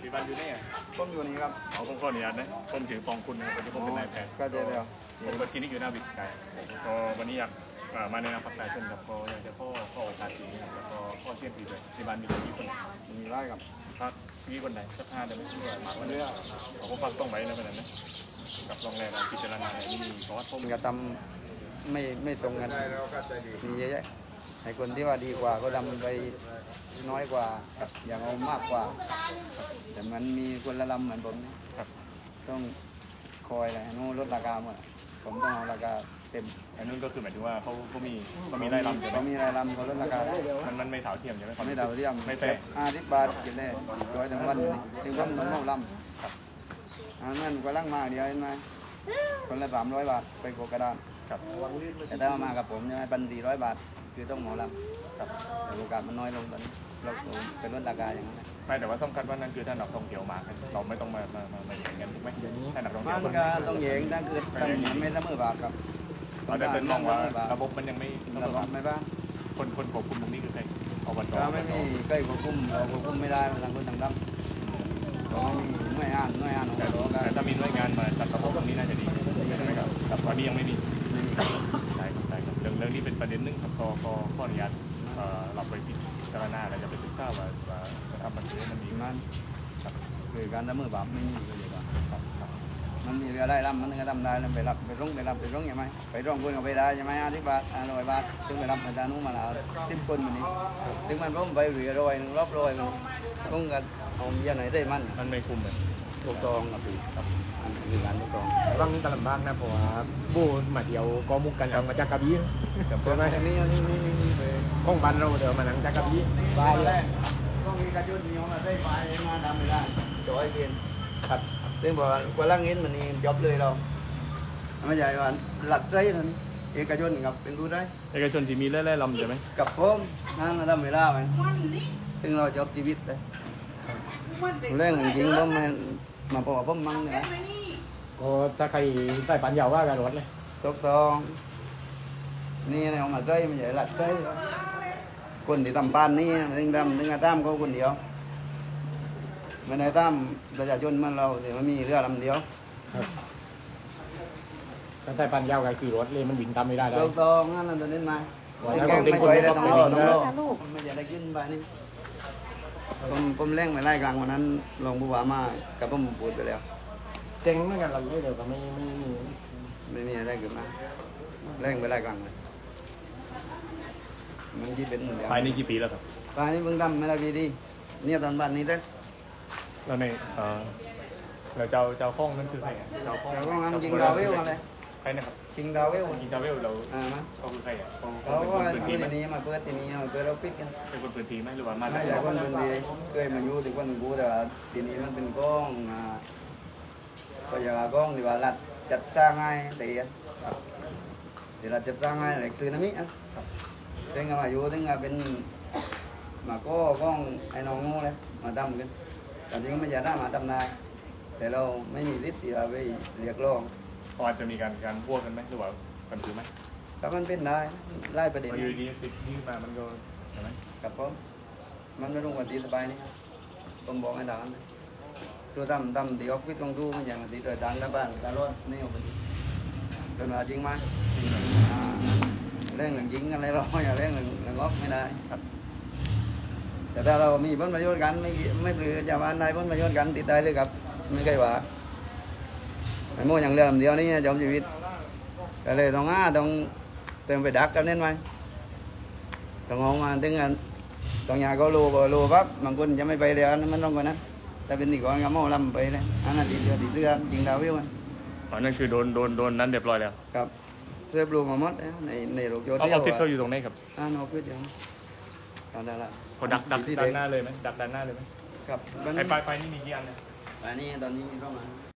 พี่บ้านอยู่นี่ไงผมอยู่นี่ครับเอาผมขออนุญาตนะผมถือปองคุณนะครับวันนี้ผมเป็นนายแพทย์ก็เจอแล้วผมเปิดคลินิกอยู่หน้าวิทย์ไกก็วันนี้อยากเอ่อมาแนะนำพักนายเช่นครับก็อยากจะข้อข้อโอกาสดีนะครับแล้วก็ข้อเชื่อถือด้วยที่บ้านมีกี่คนมีไร่ครับพักกี่คนไหนสักห้าเดือนไม่ใช่ว่ามาวันนี้เขาก็พักต้องไว้นะขนาดนั้นกับลองแรกพิจารณาในนี่เพราะว่าผมมันก็ทำไม่ไม่ตรงกันมีเยอะแยะ ไอ้คนที่ว่าดีกว่าก็ทำไปน้อยกว่าอย่างเอามากกว่า แต่มันมีคนละลำเหมือนผมเนี่ยครับต้องคอยอะไรนู้นลดราคาหมดอะผมต้องเอาราคาเต็มอันนู้นก็คือหมายถึงว่าเขาเขามีเขามีไล่ลำใช่ไหมเขามีรายลำเขาลดราคาได้มันมันไม่เท่าเทียมใช่ไหมควไม่เท่าเทียมไม่แฟร์ห้าสิบบาทกินได้ร้อยทั้งวันอยู่นี่ถึงวันต้องเอาลำครับอันนั้นก็ลังมาเดียวเห็นไหมคนละสามร้อยบาทไปโกกระดานครับแต่ถ้ามากับผมใช่ไหมพันสี่ร้อยบาท คือต้องหมอลำครับแต่โอกาสมันน้อยลงตอนนี้เราเป็นลดราคาอย่างนั้นนะไม่แต่ว่าสำคัญว่านั่นคือถ้านักท่องเที่ยวมา เราไม่ต้องมามามามาอย่างนั้นถูกไหมถ้านักท่องเที่มัยวนก็ต้องเหยงถ้าคือทำไม่เสมอบาทครับเราได้เป็นมองว่าเสบาทระบบมันยังไม่ระบบไม่บ้างคนคนควบคุมตรงนี้คือใครอบตถ้าไม่มีใกล้ควบคุมเราควบคุมไม่ได้มันต่างคนต่างทำเราไม่มีหน่วยงานหน่วยงานของแต่เราก็แต่ถ้ามีหน่วยงานมาจัดระบบตรงนี้น่าจะดีใช่ไหมครับแต่ตอนนี้ยังไม่มีไม่มีใช่ค รื่องนี้เป็นประเด็นหนึงครับก็ก็ขออนุญาตเอ่อเราไปพิจารณาแล้วจะไปศึกษาว่าว่าจะทำมันคือมันดีมันครับคือการละเมิดบาปไม่มีเลยว่าครับครับมันมีเรือไล่ลำมันก็ทำได้แล้วไปรับไปร่องไปรับไปร่องใช่ไหมไปร่องคนก็ไปได้ใช่ไหมห้าสิบบาทห้าร้อยบาทซึ่งไปรับอาจารย์นู้นมาแล้วสิบคนวันนี้ถึงมันร่มไปเรือรอยหนึ่งรอบรอยมันร่องกันเอาเยี่ยไหนได้มันมันไม่คุ้มเลย ถูกตองกับปีครับอันนี้คือการถูกตองบางนี่ก็ลำบากนะเพราะว่าบูมาเที่ยวก็มุกกันกันมาจากกระบี่ใช่ไหมอันนี้อันนี้นี่นี่นี่ไปของบ้านเราเดี๋ยวมานั่งจากกระบี่ไปแรกต้องมีกระจุนมีเอามาได้ไปมาทำไม่ได้จอยเพียนครับซึ่งบอกว่าว่าล่างเงินมันนี่จบเลยเราไม่ใช่ว่าหลัดไรนั่นเอกชนกับเป็นผู้ได้เอกชนที่มีเล่ๆลำใช่ไหมกับผมนั่นเราทำเวลาไปซึ่งเราจบชีวิตเลยเรื่องจริงๆผม มันมาบอกว่าผมมั่งเนี่ยนะก็ถ้าใครใส่ปันยาวว่ากันรถเลยถูกต้องนี่นะเอามาใจไม่ใช่หลัดใจคนที่ทำบ้านนี่ถึงทำถึงอาตามเขาคนเดียวไม่ได้ตามประชาชนมันเราแต่มันมีเรือลำเดียวครับถ้าใส่ปันยาวกันคือรถเลยมันวิ่งตามไม่ได้เลยถูกต้องนั่นเราจะเล่นมาวันไม่นั้นแกล้งผมเป็นไม่คนเคยได้ไม่ต้องต้รอองต้องรอบินนะไม่จะได้กินไปนี่ ผมผมเร่งไปไล่กลางวันนั้นลงผู้ว่ามากับผมพูดไปแล้ว เจ๊งเหมือนกันเราเลยเดี๋ยวก็ไม่ไม่มีไม่มีอะไรเกิดมาเร่งไปไล่กลางเลยมันที่เป็นเดียวภายในกี่ปีแล้วครับภายนี้เพิ่งทำไม่ได้ปีดีเนี่ยตอนบ้านนี้เด้อแล้วในเอ่อแล้วเจ้าเจ้าข้องนั่นคือใครอะเจ้าข้องเราก็งำจริงดาวเวลอะไร ใครนะครับจริงดาวเวลยิงเจ้าเวลเราอ่ามาเขาคือใครอะเขาเขาเขาเป็นก็คนพื้นเอาที่ไหมที่นี้มาเปิดที่นี้มาเปิดเราปิดกันเป็นคนพื้นที่ไหมหรือว่ามาไม่จากใช่คนเป็นดีเคยมาอยู่ที่คนกูแต่ว่าทีนี้มันเป็นกล้องอ่าก็อย่ากล้องดีกว่ารัดจัดสร้างง่ายเตียนเดี๋ยวเราจัดสร้างง่ายเหล็กซื้อน้ำมิอะเป็นกันมาอยู่ถึงกับเป็นมาก็กล้องไอ้น้องงูเลยมาทำกันแต่จริงไม่อยากได้มาทำนายแต่เราไม่มีฤทธิ์ที่จะไปเรียกร้อง เขาอาจจะมีการการพวกกันไหมหรือว่ากันถือไหมแต่มันเป็นได้ไล่ประเด็นพออยู่ดีๆติดที่มามันก็ใช่ไหมกับผมมันไม่รู้วันตีสบายนี่ผมบอกให้ทางนั้นคือทำทำที่ออฟฟิศของทูมันอย่างที่ตัวดังแล้วบ้านการรถนี่เอาไปเป็นว่าจริงไหมอ่าเรื่องหนึ่งจริงอะไรเราอย่าเรื่องหนึ่งหนึ่งออฟไม่ได้ครับแต่ถ้าเรามีผลประโยชน์กันไม่ไม่หรือจะมาในผลประโยชน์กันติดได้เลยครับ ไม่เคยว่า ไอ้โม่อย่างเรื่องลำเดียวนี่จอมชีวิตก็เลยต้องอ้าต้องเติมไปดักกันเน้นไหมต้องเอามาถึงกันต้องอยากก็รู้ก็รู้ปั๊บบางคนจะไม่ไปเดี๋ยวนั้นมันต้องกว่านั้นแต่เป็นที่ก่อนก็โม่ลำไปเลยอันนั้นติดเรือติดเรือจริงดาววิวมันอ๋อนั่นคือโดนโดนโดนนั้นเรียบร้อยแล้วครับเสื้อบลูมาหมดแล้วในในโลกโซเอาเชียออลฟฟิศเขาอยู่ตรงไหนครับอ่านออฟฟิศอย่างตอนนั้นละเขาดักดักที่ด้าเด็นหน้าเลยไหมดักด้านหน้าเลยไหมครับไอ้ปลายไฟนี่มีกี่อันเนี่ยอันนี้ตอนนี้มีประมาณ